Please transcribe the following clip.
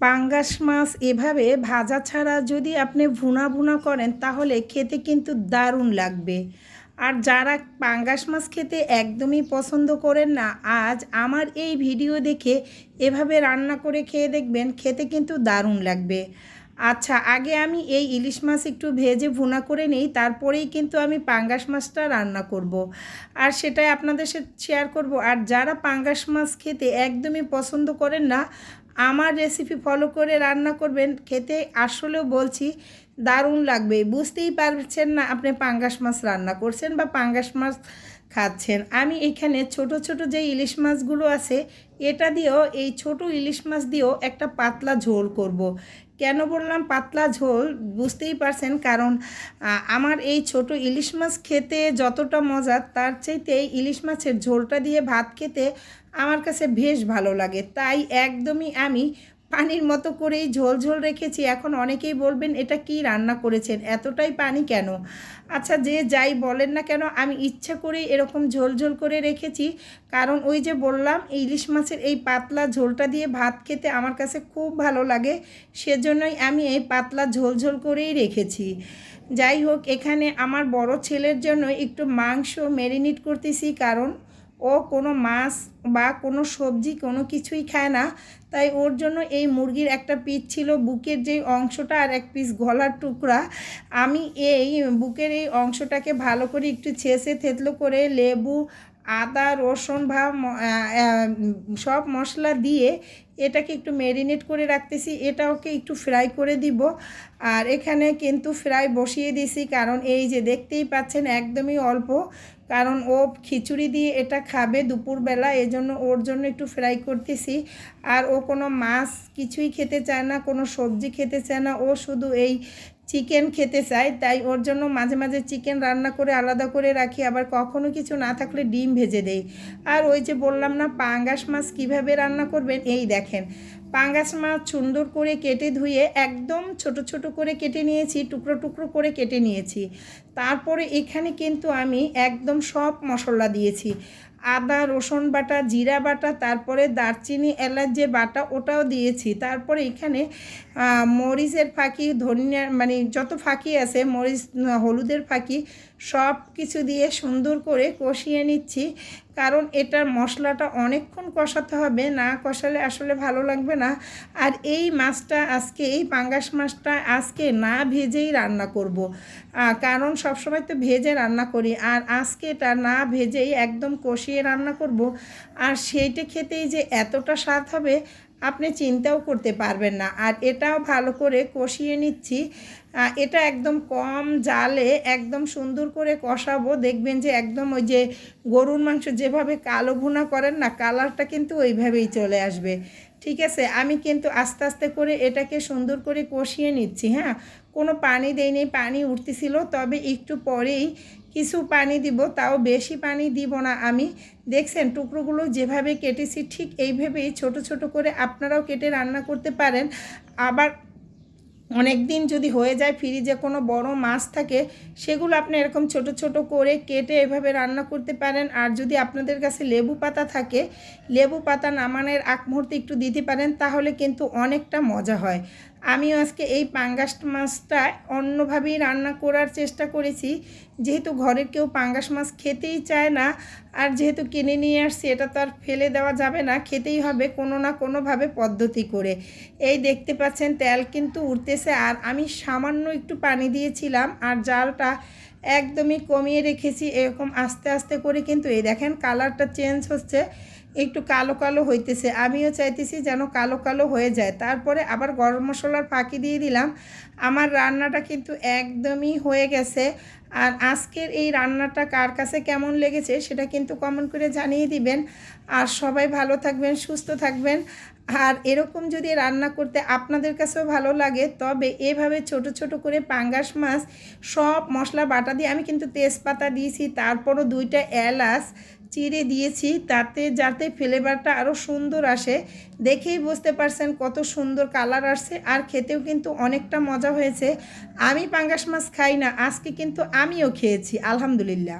পাঙ্গাস মাছ এভাবে ভাজা ছাড়া যদি আপনি ভুনা ভুনা করেন, তাহলে খেতে কিন্তু দারুণ লাগবে। আর যারা পাঙ্গাস মাছ খেতে একদমই পছন্দ করেন না, আজ আমার এই ভিডিও দেখে এভাবে রান্না করে খেয়ে দেখবেন, খেতে কিন্তু দারুণ লাগবে। আচ্ছা আগে আমি এই ইলিশ মাছ একটু ভেজে ভুনা করে নিই, তারপরেই কিন্তু আমি পাঙ্গাস মাছটা রান্না করব। আর সেটাই আপনাদের সাথে শেয়ার করব। আর যারা পাঙ্গাস মাছ খেতে একদমই পছন্দ করেন না আমার রেসিপি ফলো করে রান্না করবেন খেতে আসলেও বলছি দারুণ লাগবে। বুঝতেই পারছেন না আপনি পাঙ্গাস মাছ রান্না করছেন বা পাঙ্গাস মাছ খাচ্ছেন। আমি এখানে ছোট ছোট যে ইলিশ মাছগুলো আছে, এটা দিয়েও, এই ছোট ইলিশ মাছ দিয়েও একটা পাতলা ঝোল করব। কেন বললাম পাতলা ঝোল? বুঝতেই পারছেন, কারণ আমার এই ছোট ইলিশ মাছ খেতে যতটা মজা, তার চাইতে এই ইলিশ মাছের ঝোলটা দিয়ে ভাত খেতে আমার কাছে বেশ ভালো লাগে। তাই একদমই আমি পানির মতো করেই ঝোল ঝোল রেখেছি। এখন অনেকেই বলবেন, এটা কি রান্না করেছেন? এতটাই পানি কেন? আচ্ছা যে যাই বলেন না কেন, আমি ইচ্ছা করেই এরকম ঝোল ঝোল করে রেখেছি। কারণ ওই যে বললাম, ইলিশ মাছের এই পাতলা ঝোলটা দিয়ে ভাত খেতে আমার কাছে খুব ভালো লাগে। সেজন্যই আমি এই পাতলা ঝোল ঝোল করেই রেখেছি। যাই হোক, এখানে আমার বড় ছেলের জন্য একটু মাংস ম্যারিনেট করতেছি। কারণ ও কোনো মাছ বা কোনো সবজি কোনো কিছুই খায় না। তাই ওর জন্য এই মুরগির একটা পিস ছিল বুকের যে অংশটা আর এক পিস গলার টুকরা। আমি এই বুকের এই অংশটাকে ভালো করে একটু ছেঁচে থেতলো করে লেবু আদা, রসুন বা সব মশলা দিয়ে এটাকে একটু ম্যারিনেট করে রাখতেছি। এটা ওকে একটু ফ্রাই করে দিব। আর এখানে কিন্তু ফ্রাই বসিয়ে দিছি কারণ এই যে দেখতেই পাচ্ছেন একদমই অল্প। কারণ ও খিচুড়ি দিয়ে এটা খাবে দুপুরবেলা, এজন্য ওর জন্য একটু ফ্রাই করতেছি। আর ও কোনো মাছ কিছুই খেতে চায় না, কোনো সবজি খেতে চায় না। ও শুধু এই চিকেন খেতে চায় তাই ওর জন্য মাঝে মাঝে চিকেন রান্না করে আলাদা করে রাখি, আবার কখনো কিছু না থাকলে ডিম ভেজে দেই। আর ওই যে বললাম না, পাঙ্গাস মাছ কীভাবে রান্না করবেন, এই দেখেন। পাঙ্গাস মাছ সুন্দর করে কেটে ধুয়ে একদম ছোট ছোট করে কেটে নিয়েছি, টুকরো টুকরো করে কেটে নিয়েছি। তারপরে এখানে কিন্তু আমি একদম সব মশলা দিয়েছি। আদা, রসুন বাটা, জিরা বাটা, তারপরে দারচিনি, এলাচ যে বাটা, ওটাও দিয়েছি। তারপরে এখানে মরিচের ফাঁকি, ধনিয়া মানে যত ফাঁকি আছে, মরিচ, হলুদের ফাঁকি সব কিছু দিয়ে সুন্দর করে কষিয়ে নিচ্ছি। কারণ এটার মশলাটা অনেকক্ষণ কষাতে হবে, না কষালে আসলে ভালো লাগবে না আর এই মাছটা আজকে, এই পাঙ্গাস মাছটা আজকে না ভেজেই রান্না করব। কারণ সবসময় তো ভেজে রান্না করি, আর আজকে এটা না ভেজেই একদম কষিয়ে রান্না করব আর সেইটা খেতেই যে এতটা স্বাদ হবে আপনি চিন্তাও করতে পারবেন না। আর এটাও ভালো করে কষিয়ে নিচ্ছি। এটা একদম কম জালে একদম সুন্দর করে কষাবো। দেখবেন যে একদম ওই যে গরুর মাংস যেভাবে কালো ভুনা করেন না, কালারটা কিন্তু ওইভাবেই চলে আসবে। ঠিক আছে? আমি কিন্তু আস্তে আস্তে করে এটাকে সুন্দর করে কষিয়ে নিচ্ছি হ্যাঁ? কোনো পানি দেয়নি পানি উঠতেছিল, তবে একটু পরেই কিছু পানি দিব, তাও বেশি পানি দিব না আমি। দেখছেন, টুকরোগুলো যেভাবে কেটেছি ঠিক এইভাবেই ছোট ছোট করে আপনারাও কেটে রান্না করতে পারেন। আবার অনেক দিন যদি হয়ে যায় ফ্রিজে কোনো বড় মাছ থাকে, সেগুলো আপনি এরকম ছোট ছোট করে কেটে এভাবে রান্না করতে পারেন। আর যদি আপনাদের কাছে লেবু পাতা থাকে, লেবু পাতা নামানোর এক মুহূর্তে একটু দিতে পারেন, তাহলে কিন্তু অনেকটা মজা হয়। আমিও আজকে এই পাঙ্গাস মাছটা অন্যভাবেই রান্না করার চেষ্টা করেছি। যেহেতু ঘরের কেউ পাঙ্গাস মাছ খেতেই চায় না, আর যেহেতু কিনে নিয়ে আসছি, এটা তো আর ফেলে দেওয়া যাবে না, খেতেই হবে কোনো না কোনোভাবে পদ্ধতি করে। এই দেখতে পাচ্ছেন, তেল কিন্তু উঠতেছে আর আমি সামান্য একটু পানি দিয়েছিলাম, আর জালটা একদমই কমিয়ে রেখেছি, এরকম আস্তে আস্তে করে কিন্তু, এই দেখেন, কালারটা চেঞ্জ হচ্ছে। একটু কালো কালো হইতেছে। আমিও চাইতেছি যেন কালো কালো হয়ে যায়। তারপরে আবার গরম মশলার ফাঁকি দিয়ে দিলাম। আমার রান্নাটা কিন্তু একদমই হয়ে গেছে। আর আজকের এই রান্নাটা কার কাছে কেমন লেগেছে সেটা কিন্তু কমেন্ট করে জানিয়ে দিবেন। আর সবাই ভালো থাকবেন, সুস্থ থাকবেন। আর এরকম যদি রান্না করতে আপনাদের কাছেও ভালো লাগে, তবে এভাবে ছোট ছোট করে পাঙ্গাস মাছ, সব মশলা বাটা দিয়ে আমি কিন্তু তেজপাতা দিয়েছি, তারপরও দুইটা এলাচ চিড়ে দিয়েছি, তাতে যাতে ফ্লেভারটা আরও সুন্দর আসে। দেখেই বুঝতে পারছেন কত সুন্দর কালার আসছে, আর খেতেও কিন্তু অনেকটা মজা হয়েছে। আমি পাঙ্গাস মাছ খাই না, আজকে কিন্তু আমিও খেয়েছি, আলহামদুলিল্লাহ।